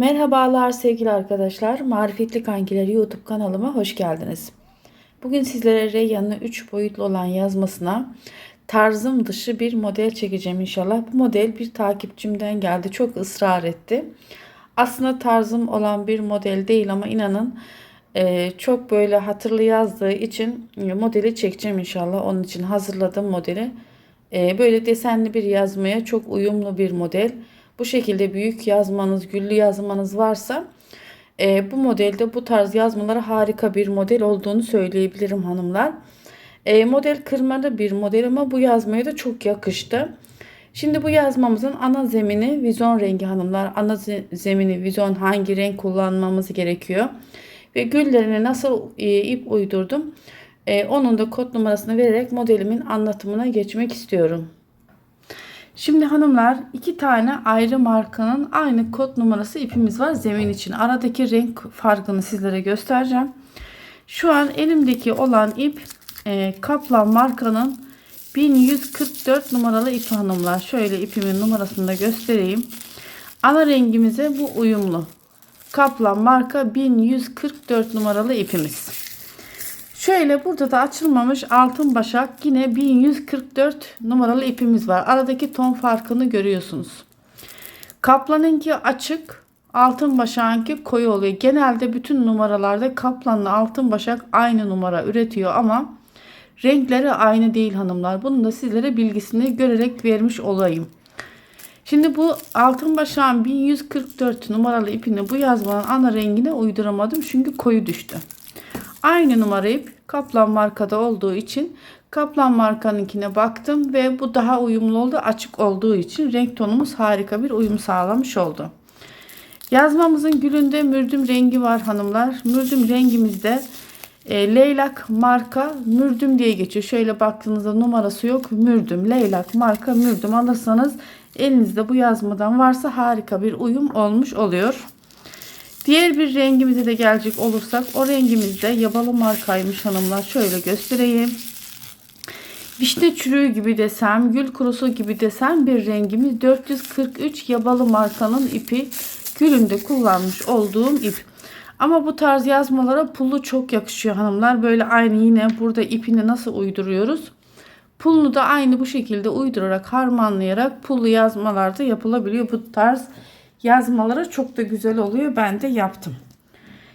Merhabalar sevgili arkadaşlar. Marifetli Kankiler YouTube kanalıma hoş geldiniz. Bugün sizlere Reyyan'ın 3 boyutlu olan yazmasına tarzım dışı bir model çekeceğim inşallah. Bu model bir takipçimden geldi. Çok ısrar etti. Aslında tarzım olan bir model değil ama inanın e, çok böyle hatırlı yazdığı için modeli çekeceğim inşallah. Onun için hazırladım modeli. E, böyle desenli bir yazmaya çok uyumlu bir model. Bu şekilde büyük yazmanız, güllü yazmanız varsa e, bu modelde bu tarz yazmalara harika bir model olduğunu söyleyebilirim hanımlar. E, model kırmalı bir model ama bu yazmaya da çok yakıştı. Şimdi bu yazmamızın ana zemini vizon rengi hanımlar. Ana zemini vizon hangi renk kullanmamız gerekiyor. Ve güllerine nasıl e, ip uydurdum. E, onun da kod numarasını vererek modelimin anlatımına geçmek istiyorum. Şimdi hanımlar iki tane ayrı markanın aynı kod numarası ipimiz var zemin için. Aradaki renk farkını sizlere göstereceğim. Şu an elimdeki olan ip e, Kaplan markanın 1144 numaralı ip hanımlar. Şöyle ipimin numarasını da göstereyim. Ana rengimize bu uyumlu. Kaplan marka 1144 numaralı ipimiz. Şöyle burada da açılmamış altın başak yine 1144 numaralı ipimiz var. Aradaki ton farkını görüyorsunuz. Kaplanınki açık, altın başağınki koyu oluyor. Genelde bütün numaralarda kaplanla altın başak aynı numara üretiyor ama renkleri aynı değil hanımlar. Bunu da sizlere bilgisini görerek vermiş olayım. Şimdi bu altın başağın 1144 numaralı ipini bu yazmanın ana rengine uyduramadım çünkü koyu düştü. Aynı numara ip Kaplan markada olduğu için Kaplan markanınkine baktım ve bu daha uyumlu oldu. Açık olduğu için renk tonumuz harika bir uyum sağlamış oldu. Yazmamızın gülünde mürdüm rengi var hanımlar. Mürdüm rengimizde e, leylak marka mürdüm diye geçiyor. Şöyle baktığınızda numarası yok. Mürdüm, leylak marka mürdüm alırsanız elinizde bu yazmadan varsa harika bir uyum olmuş oluyor. Diğer bir rengimize de gelecek olursak o rengimiz de yabalı markaymış hanımlar. Şöyle göstereyim. Vişne çürüğü gibi desem, gül kurusu gibi desem bir rengimiz 443 yabalı markanın ipi gülünde kullanmış olduğum ip. Ama bu tarz yazmalara pullu çok yakışıyor hanımlar. Böyle aynı yine burada ipini nasıl uyduruyoruz? Pulunu da aynı bu şekilde uydurarak harmanlayarak pullu yazmalarda yapılabiliyor. Bu tarz yazmaları çok da güzel oluyor. Ben de yaptım.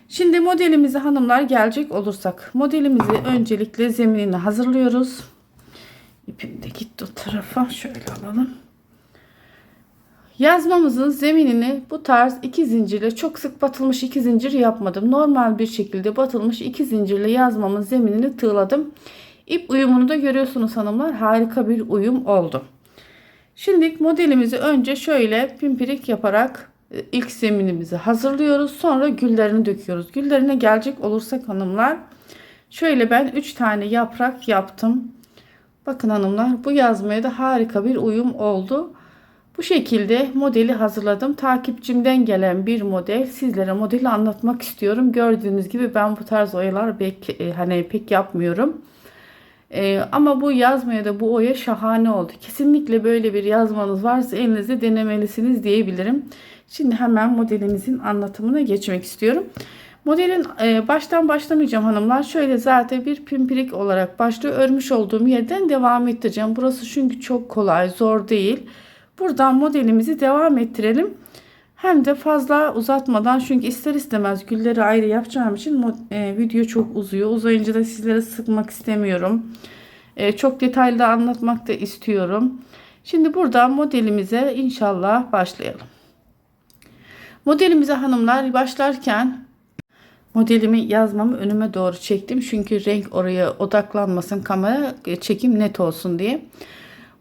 Şimdi modelimize hanımlar gelecek olursak. Modelimizi öncelikle zeminini hazırlıyoruz. İpim de gitti o tarafa. Şöyle alalım. Yazmamızın zeminini bu tarz iki zincirle çok sık batılmış iki zincir yapmadım. Normal bir şekilde batılmış iki zincirle yazmamın zeminini tığladım. İp uyumunu da görüyorsunuz hanımlar. Harika bir uyum oldu. Şimdi modelimizi önce şöyle pimpirik yaparak e, ilk zeminimizi hazırlıyoruz. Sonra güllerini döküyoruz. Güllerine gelecek olursak hanımlar şöyle ben 3 tane yaprak yaptım. Bakın hanımlar bu yazmaya da harika bir uyum oldu. Bu şekilde modeli hazırladım. Takipçimden gelen bir model. Sizlere modeli anlatmak istiyorum. Gördüğünüz gibi ben bu tarz oyalar pek, e, hani pek yapmıyorum. Ee, ama bu yazmaya da bu oya şahane oldu. Kesinlikle böyle bir yazmanız varsa elinizde denemelisiniz diyebilirim. Şimdi hemen modelimizin anlatımına geçmek istiyorum. Modelin e, baştan başlamayacağım hanımlar. Şöyle zaten bir pimpirik olarak başlıyor. Örmüş olduğum yerden devam ettireceğim. Burası çünkü çok kolay, zor değil. Buradan modelimizi devam ettirelim. Hem de fazla uzatmadan çünkü ister istemez gülleri ayrı yapacağım için e, video çok uzuyor. Uzayınca da sizlere sıkmak istemiyorum. E, çok detaylı anlatmak da istiyorum. Şimdi burada modelimize inşallah başlayalım. Modelimize hanımlar başlarken modelimi yazmamı önüme doğru çektim. Çünkü renk oraya odaklanmasın kamera çekim net olsun diye.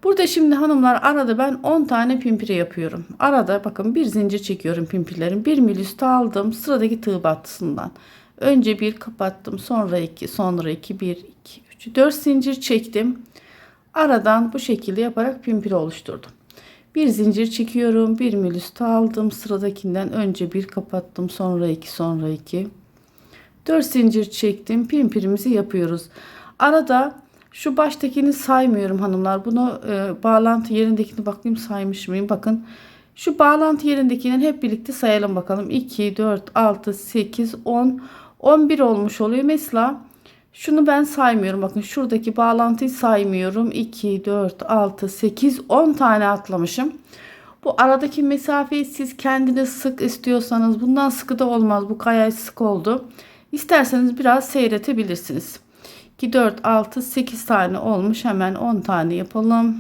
Burada şimdi hanımlar arada ben 10 tane pimpiri yapıyorum. Arada bakın bir zincir çekiyorum pimpirlerin. Bir mil aldım sıradaki tığ battısından. Önce bir kapattım sonra iki sonra iki bir iki üç dört zincir çektim. Aradan bu şekilde yaparak pimpiri oluşturdum. Bir zincir çekiyorum. Bir mil aldım. Sıradakinden önce bir kapattım. Sonra iki sonra iki. Dört zincir çektim. Pimpirimizi yapıyoruz. Arada şu baştakini saymıyorum hanımlar. Bunu e, bağlantı yerindekini bakayım saymış mıyım? Bakın Şu bağlantı yerindekinden hep birlikte sayalım bakalım. 2, 4, 6, 8, 10, 11 olmuş oluyor. Mesela şunu ben saymıyorum. Bakın şuradaki bağlantıyı saymıyorum. 2, 4, 6, 8, 10 tane atlamışım. Bu aradaki mesafeyi siz kendiniz sık istiyorsanız bundan sıkı da olmaz. Bu kaya sık oldu. İsterseniz biraz seyretebilirsiniz. 2, 4, 6, 8 tane olmuş. Hemen 10 tane yapalım.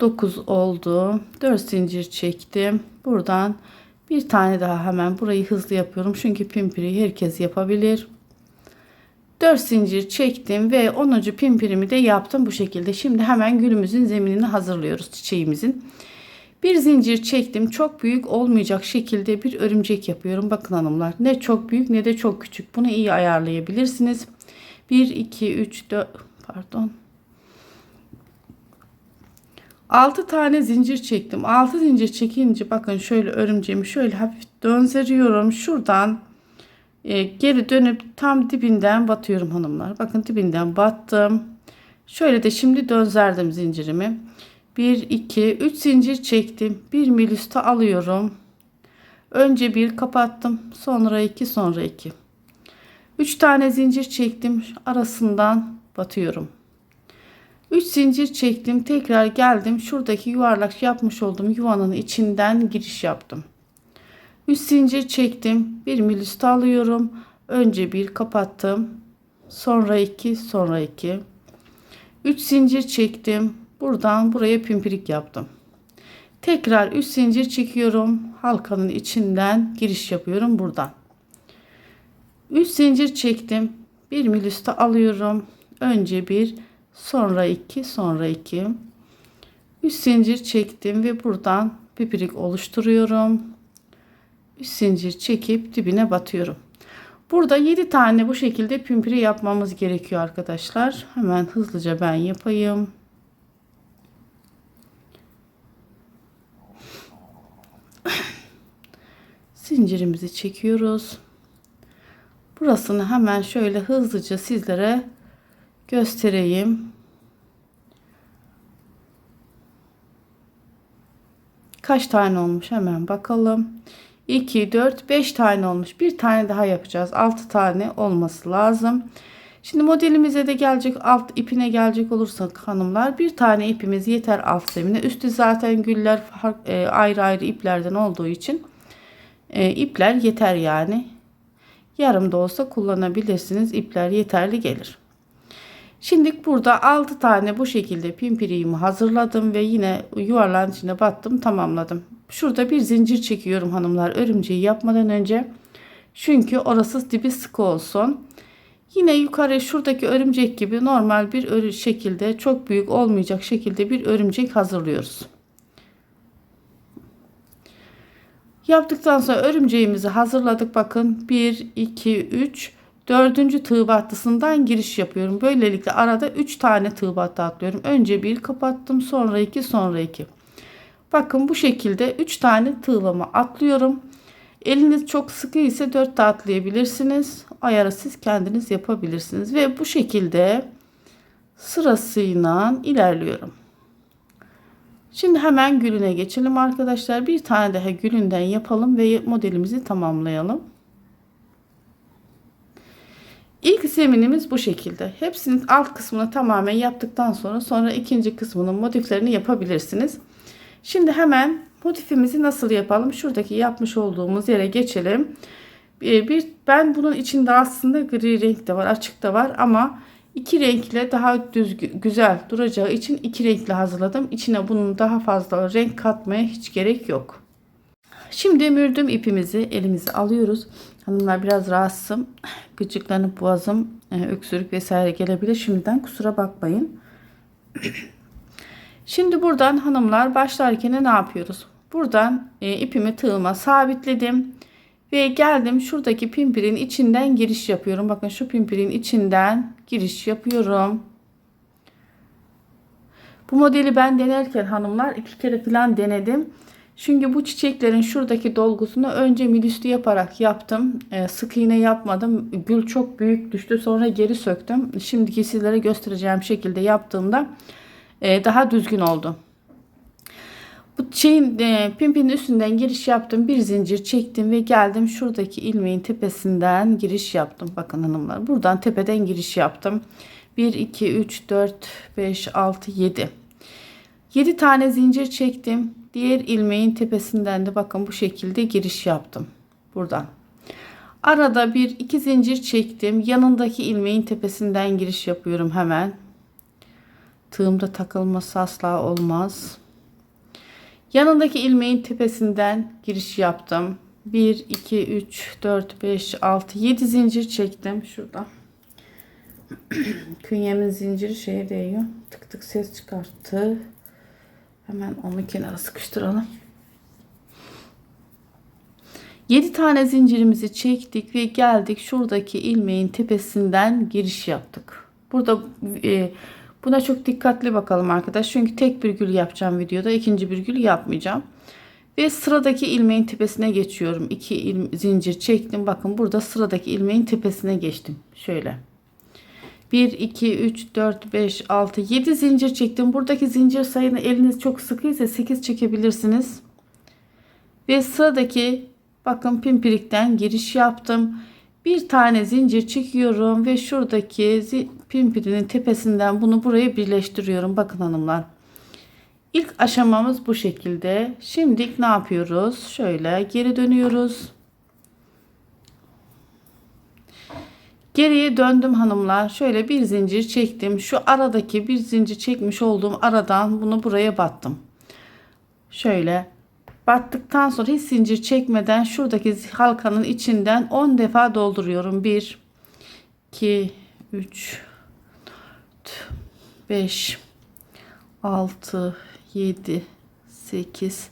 9 oldu. 4 zincir çektim. Buradan bir tane daha hemen burayı hızlı yapıyorum. Çünkü pimpiri herkes yapabilir. 4 zincir çektim ve 10. pimpirimi de yaptım bu şekilde. Şimdi hemen gülümüzün zeminini hazırlıyoruz çiçeğimizin. Bir zincir çektim. Çok büyük olmayacak şekilde bir örümcek yapıyorum. Bakın hanımlar ne çok büyük ne de çok küçük. Bunu iyi ayarlayabilirsiniz. 1, 2, 3, 4 pardon. 6 tane zincir çektim. 6 zincir çekince bakın şöyle örümceğimi şöyle hafif döndürüyorum. Şuradan e, geri dönüp tam dibinden batıyorum hanımlar. Bakın dibinden battım. Şöyle de şimdi dönzerdim zincirimi. 1 2 3 zincir çektim. 1 mil üstü alıyorum. Önce bir kapattım. Sonra 2 sonra 2. 3 tane zincir çektim. Arasından batıyorum. 3 zincir çektim. Tekrar geldim. Şuradaki yuvarlak yapmış olduğum yuvanın içinden giriş yaptım. 3 zincir çektim. 1 mil üstü alıyorum. Önce bir kapattım. Sonra 2, sonra 2. 3 zincir çektim. Buradan buraya pimpirik yaptım. Tekrar 3 zincir çekiyorum. Halkanın içinden giriş yapıyorum buradan. 3 zincir çektim. 1 mil alıyorum. Önce bir, sonra 2, sonra 2. 3 zincir çektim ve buradan pipirik oluşturuyorum. 3 zincir çekip dibine batıyorum. Burada 7 tane bu şekilde pimpiri yapmamız gerekiyor arkadaşlar. Hemen hızlıca ben yapayım. Zincirimizi çekiyoruz. Burasını hemen şöyle hızlıca sizlere göstereyim. Kaç tane olmuş hemen bakalım. 2, 4, 5 tane olmuş. Bir tane daha yapacağız. 6 tane olması lazım. Şimdi modelimize de gelecek alt ipine gelecek olursak hanımlar bir tane ipimiz yeter alt zemine. Üstü zaten güller e, ayrı ayrı iplerden olduğu için e, ipler yeter yani. Yarım da olsa kullanabilirsiniz. İpler yeterli gelir. Şimdi burada 6 tane bu şekilde pimpiriğimi hazırladım ve yine yuvarlağın içine battım tamamladım. Şurada bir zincir çekiyorum hanımlar örümceği yapmadan önce. Çünkü orası dibi sık olsun. Yine yukarı şuradaki örümcek gibi normal bir şekilde çok büyük olmayacak şekilde bir örümcek hazırlıyoruz. Yaptıktan sonra örümceğimizi hazırladık. Bakın 1, 2, 3, dördüncü tığ battısından giriş yapıyorum. Böylelikle arada 3 tane tığ battı atlıyorum. Önce bir kapattım sonra 2 sonra 2. Bakın bu şekilde 3 tane tığlama atlıyorum. Eliniz çok sıkı ise 4 de atlayabilirsiniz. Ayarı siz kendiniz yapabilirsiniz. Ve bu şekilde sırasıyla ilerliyorum. Şimdi hemen gülüne geçelim arkadaşlar. Bir tane daha gülünden yapalım ve modelimizi tamamlayalım. İlk zeminimiz bu şekilde. Hepsinin alt kısmını tamamen yaptıktan sonra sonra ikinci kısmının motiflerini yapabilirsiniz. Şimdi hemen motifimizi nasıl yapalım? Şuradaki yapmış olduğumuz yere geçelim. Bir, bir ben bunun içinde aslında gri renk de var, açık da var ama iki renkle daha düzgün, güzel duracağı için iki renkle hazırladım. İçine bunun daha fazla renk katmaya hiç gerek yok. Şimdi mürdüm ipimizi elimize alıyoruz. Hanımlar biraz rahatsızım. Gıcıklanıp boğazım, e, öksürük vesaire gelebilir. Şimdiden kusura bakmayın. Şimdi buradan hanımlar başlarken ne yapıyoruz? Buradan e, ipimi tığıma sabitledim. Ve geldim şuradaki pimpirin içinden giriş yapıyorum. Bakın şu pimpirin içinden giriş yapıyorum. Bu modeli ben denerken hanımlar iki kere falan denedim. Çünkü bu çiçeklerin şuradaki dolgusunu önce milüstü yaparak yaptım. E, sık iğne yapmadım. Gül çok büyük düştü. Sonra geri söktüm. Şimdiki sizlere göstereceğim şekilde yaptığımda e, daha düzgün oldu. Bu şeyin e, pimpinin üstünden giriş yaptım. Bir zincir çektim ve geldim şuradaki ilmeğin tepesinden giriş yaptım. Bakın hanımlar buradan tepeden giriş yaptım. 1, 2, 3, 4, 5, 6, 7. 7 tane zincir çektim. Diğer ilmeğin tepesinden de bakın bu şekilde giriş yaptım. Buradan. Arada bir iki zincir çektim. Yanındaki ilmeğin tepesinden giriş yapıyorum hemen. Tığımda takılması asla olmaz. Yanındaki ilmeğin tepesinden giriş yaptım. 1, 2, 3, 4, 5, 6, 7 zincir çektim. Şurada. Künyemin zinciri şeye değiyor. Tık tık ses çıkarttı. Hemen onu kenara sıkıştıralım. 7 tane zincirimizi çektik ve geldik şuradaki ilmeğin tepesinden giriş yaptık. Burada e, buna çok dikkatli bakalım arkadaş. Çünkü tek virgül yapacağım videoda. ikinci virgül yapmayacağım. Ve sıradaki ilmeğin tepesine geçiyorum. 2 zincir çektim. Bakın burada sıradaki ilmeğin tepesine geçtim. Şöyle. 1, 2, 3, 4, 5, 6, 7 zincir çektim. Buradaki zincir sayını eliniz çok sıkıysa 8 çekebilirsiniz. Ve sıradaki bakın pimpirikten giriş yaptım. Bir tane zincir çekiyorum ve şuradaki pimpirinin tepesinden bunu buraya birleştiriyorum. Bakın hanımlar. İlk aşamamız bu şekilde. Şimdi ne yapıyoruz? Şöyle geri dönüyoruz. Geriye döndüm hanımlar. Şöyle bir zincir çektim. Şu aradaki bir zincir çekmiş olduğum aradan bunu buraya battım. Şöyle battıktan sonra hiç zincir çekmeden şuradaki halkanın içinden 10 defa dolduruyorum. 1 2 3 4 5 6 7 8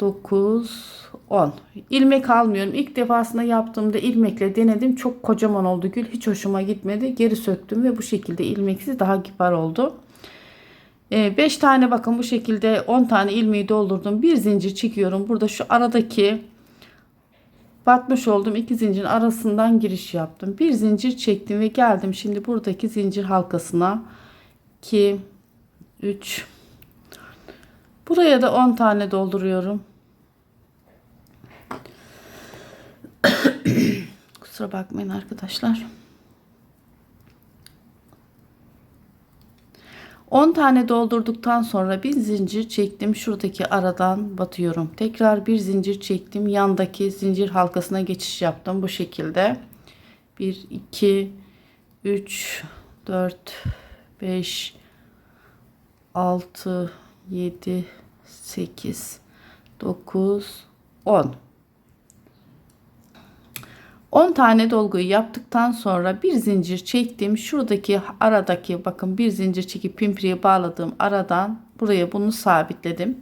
9 10 ilmek almıyorum. İlk defasında yaptığımda ilmekle denedim. Çok kocaman oldu gül. Hiç hoşuma gitmedi. Geri söktüm ve bu şekilde ilmeksiz daha kibar oldu 5 ee, tane bakın bu şekilde 10 tane ilmeği doldurdum. Bir zincir çekiyorum. Burada şu aradaki batmış olduğum iki zincirin arasından giriş yaptım. Bir zincir çektim ve geldim şimdi buradaki zincir halkasına. 2 3 buraya da 10 tane dolduruyorum. Kusura bakmayın arkadaşlar. 10 tane doldurduktan sonra bir zincir çektim. Şuradaki aradan batıyorum. Tekrar bir zincir çektim. Yandaki zincir halkasına geçiş yaptım. Bu şekilde. 1, 2, 3, 4, 5, 6, 7, 8, 9, 10. 10 tane dolguyu yaptıktan sonra bir zincir çektim. Şuradaki aradaki bakın bir zincir çekip pimpiriye bağladığım aradan buraya bunu sabitledim.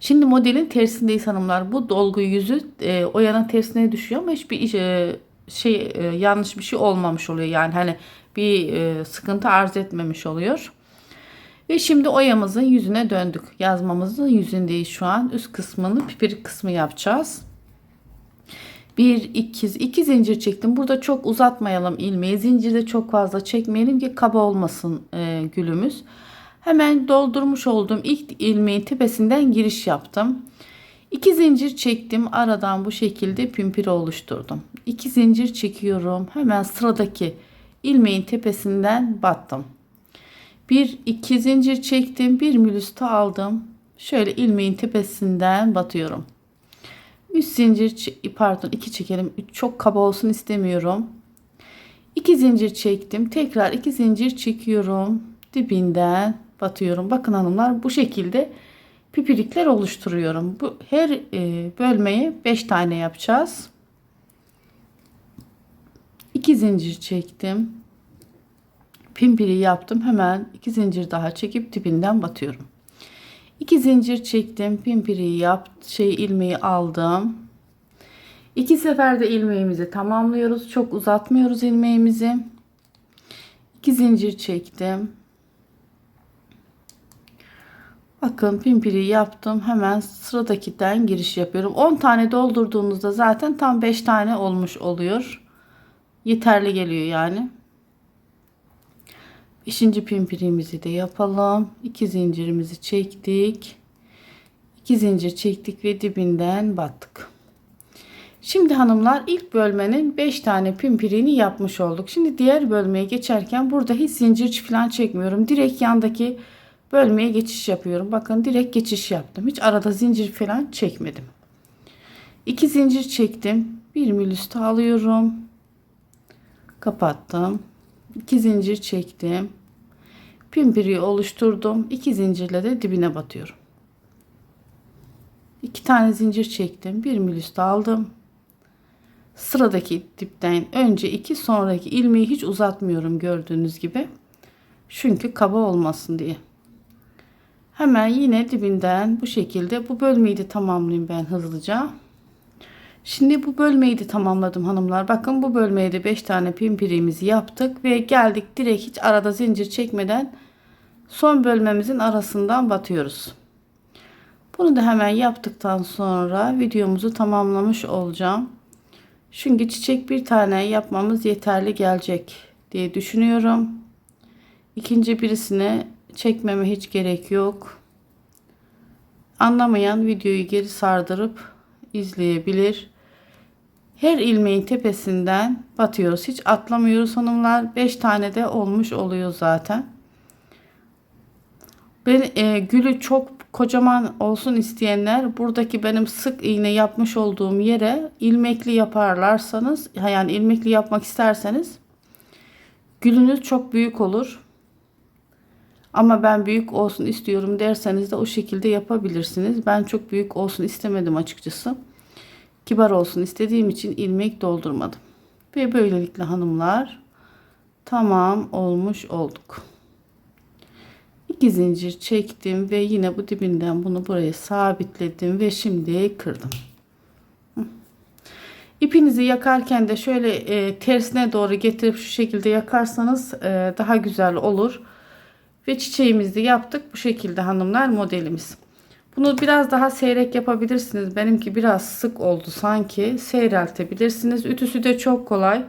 Şimdi modelin tersindeyiz hanımlar. Bu dolgu yüzü e, o yana tersine düşüyor ama hiçbir e, şey e, yanlış bir şey olmamış oluyor. Yani hani bir e, sıkıntı arz etmemiş oluyor. Ve şimdi oyamızın yüzüne döndük. Yazmamızın yüzündeyiz şu an. Üst kısmını pipirik kısmı yapacağız. 1 2 2 zincir çektim. Burada çok uzatmayalım ilmeği. Zincirde çok fazla çekmeyelim ki kaba olmasın e, gülümüz. Hemen doldurmuş olduğum ilk ilmeğin tepesinden giriş yaptım. 2 zincir çektim. Aradan bu şekilde pimpiri oluşturdum. 2 zincir çekiyorum. Hemen sıradaki ilmeğin tepesinden battım. 1 2 zincir çektim. Bir mülüstü aldım. Şöyle ilmeğin tepesinden batıyorum. 3 zincir pardon 2 çekelim. Çok kaba olsun istemiyorum. 2 zincir çektim. Tekrar 2 zincir çekiyorum. Dibinden batıyorum. Bakın hanımlar bu şekilde pipirikler oluşturuyorum. Bu her e, bölmeyi 5 tane yapacağız. 2 zincir çektim. Pimpiri yaptım. Hemen 2 zincir daha çekip dibinden batıyorum. 2 zincir çektim. Pimpiriyi yap, şey ilmeği aldım. İki seferde ilmeğimizi tamamlıyoruz. Çok uzatmıyoruz ilmeğimizi. 2 zincir çektim. Bakın pimpiri yaptım. Hemen sıradakiden giriş yapıyorum. 10 tane doldurduğunuzda zaten tam 5 tane olmuş oluyor. Yeterli geliyor yani. Beşinci pimpirimizi de yapalım. İki zincirimizi çektik. 2 zincir çektik ve dibinden battık. Şimdi hanımlar ilk bölmenin 5 tane pimpiriğini yapmış olduk. Şimdi diğer bölmeye geçerken burada hiç zincir falan çekmiyorum. Direkt yandaki bölmeye geçiş yapıyorum. Bakın direkt geçiş yaptım. Hiç arada zincir falan çekmedim. 2 zincir çektim. 1 mil üstü alıyorum. Kapattım. 2 zincir çektim. Pimpiriği oluşturdum. 2 zincirle de dibine batıyorum. 2 tane zincir çektim. 1 mil üstü aldım. Sıradaki dipten önce 2 sonraki ilmeği hiç uzatmıyorum gördüğünüz gibi. Çünkü kaba olmasın diye. Hemen yine dibinden bu şekilde bu bölmeyi de tamamlayayım ben hızlıca. Şimdi bu bölmeyi de tamamladım hanımlar. Bakın bu bölmeye de 5 tane pimpirimizi yaptık ve geldik direkt hiç arada zincir çekmeden son bölmemizin arasından batıyoruz. Bunu da hemen yaptıktan sonra videomuzu tamamlamış olacağım. Çünkü çiçek bir tane yapmamız yeterli gelecek diye düşünüyorum. İkinci birisine çekmeme hiç gerek yok. Anlamayan videoyu geri sardırıp izleyebilir. Her ilmeğin tepesinden batıyoruz. Hiç atlamıyoruz hanımlar. 5 tane de olmuş oluyor zaten. Ben e, gülü çok kocaman olsun isteyenler buradaki benim sık iğne yapmış olduğum yere ilmekli yaparlarsanız yani ilmekli yapmak isterseniz gülünüz çok büyük olur. Ama ben büyük olsun istiyorum derseniz de o şekilde yapabilirsiniz. Ben çok büyük olsun istemedim açıkçası. Kibar olsun istediğim için ilmek doldurmadım. Ve böylelikle hanımlar tamam olmuş olduk. 2 zincir çektim ve yine bu dibinden bunu buraya sabitledim ve şimdi kırdım. İpinizi yakarken de şöyle e, tersine doğru getirip şu şekilde yakarsanız e, daha güzel olur. Ve çiçeğimizi yaptık. Bu şekilde hanımlar modelimiz. Bunu biraz daha seyrek yapabilirsiniz. Benimki biraz sık oldu sanki. Seyreltebilirsiniz. Ütüsü de çok kolay.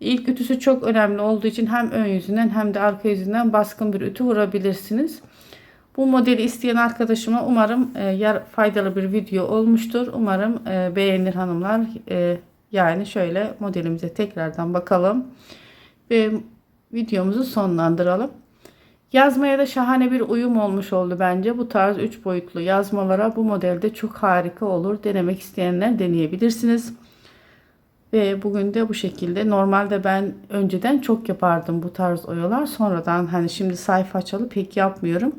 İlk ütüsü çok önemli olduğu için hem ön yüzünden hem de arka yüzünden baskın bir ütü vurabilirsiniz. Bu modeli isteyen arkadaşıma umarım e, faydalı bir video olmuştur. Umarım e, beğenir hanımlar. E, yani şöyle modelimize tekrardan bakalım. Ve videomuzu sonlandıralım. Yazmaya da şahane bir uyum olmuş oldu bence. Bu tarz 3 boyutlu yazmalara bu modelde çok harika olur. Denemek isteyenler deneyebilirsiniz. Ve bugün de bu şekilde. Normalde ben önceden çok yapardım bu tarz oyalar. Sonradan hani şimdi sayfa açalı pek yapmıyorum.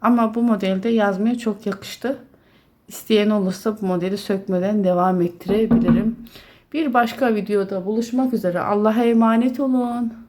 Ama bu modelde yazmaya çok yakıştı. İsteyen olursa bu modeli sökmeden devam ettirebilirim. Bir başka videoda buluşmak üzere. Allah'a emanet olun.